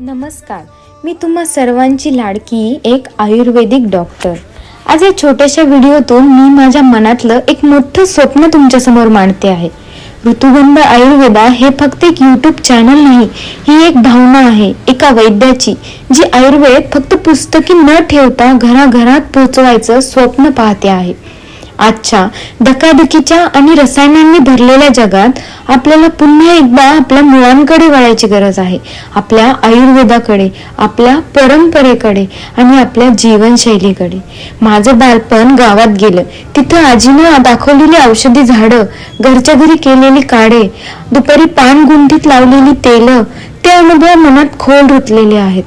नमस्कार. मी तुम्हा सर्वांची लाडकी एक आयुर्वेदिक डॉक्टर. आज या छोट्याशा व्हिडिओतून मी माझ्या मनातलं एक मोठं स्वप्न तुमच्यासमोर मांडते आहे. ऋतुगंध आयुर्वेदा हे फक्त एक यूट्यूब चॅनल नाही ही एक भावना आहे एका वैद्याची जी आयुर्वेद फक्त पुस्तकी न ठेवता घराघरात पोचवायचं स्वप्न पाहते आहे. आजच्या धकाधकीच्या आणि रसायनांनी भरलेल्या जगात आपल्याला पुन्हा एकदा आपल्या मुळांकडे वळायची गरज आहे. आपल्या आयुर्वेदाकडे आपल्या परंपरेकडे आणि आपल्या जीवनशैलीकडे. माझं बालपण गावात गेलं. तिथं आजीनं दाखवलेली औषधी झाडं घरच्या घरी केलेली काढे दुपारी पान गुंठीत लावलेली तेलं ते अनुभव मनात खोल रुतलेले आहेत.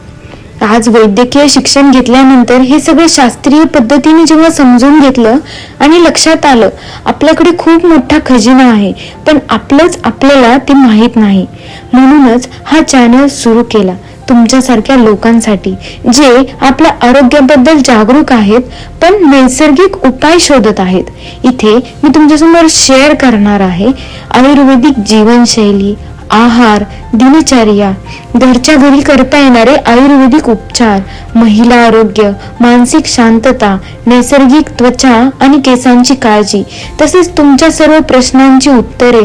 आज वैद्यकीय शिक्षण घेतल्यानंतर हे सगळे शास्त्रीय पद्धतीने जेव्हा समजून घेतलं आणि लक्षात आलं आपल्याकडे खूप मोठा खजिना आहे पण आपलंच आपल्याला ते माहीत नाही. म्हणूनच हा चॅनल सुरू केला तुमच्यासारख्या लोकांसाठी जे आपल्या आरोग्याबद्दल जागरूक आहेत पण नैसर्गिक उपाय शोधत आहेत. इथे मी तुमच्यासमोर शेअर करणार आहे आयुर्वेदिक जीवनशैली आहार दिनचर्या घरच्या घरी करता येणारे आयुर्वेदिक उपचार महिला आरोग्य मानसिक शांतता नैसर्गिक त्वचा आणि केसांची काळजी तसेच तुमच्या सर्व प्रश्नांची उत्तरे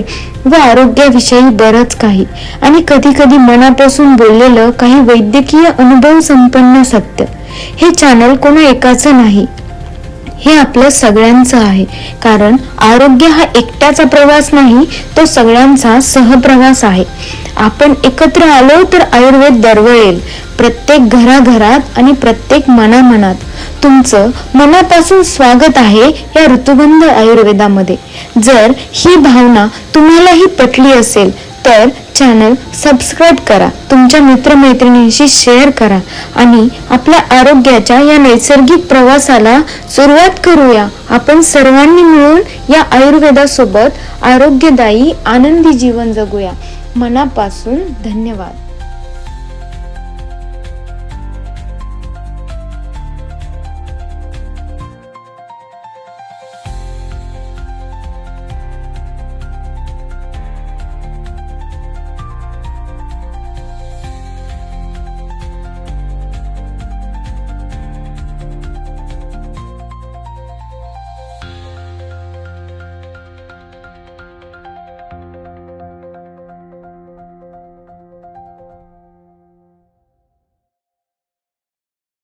व आरोग्याविषयी बरंच काही. आणि कधी कधी मनापासून बोललेलं काही वैद्यकीय अनुभव संपन्न सत्य. हे चॅनल कोणा एकाचं नाही. हे आपलं सगळ्यांचं आहे. कारण आरोग्य हा एकट्याचा प्रवास नाही तो सगळ्यांचा सहप्रवास आहे. आपण एकत्र आलो तर आयुर्वेद दरवळेल. प्रत्येक घराघरात आणि प्रत्येक मनामनात. तुमचं मनापासून स्वागत आहे या ऋतुबंध आयुर्वेदामध्ये. जर ही भावना तुम्हालाही पटली असेल तर चॅनल सबस्क्राईब करा. तुमच्या मित्रमैत्रिणींशी शेअर करा. आणि आपल्या आरोग्याच्या या नैसर्गिक प्रवासाला सुरुवात करूया. आपण सर्वांनी मिळून या आयुर्वेदासोबत आरोग्यदायी आनंदी जीवन जगूया. मनापासून धन्यवाद.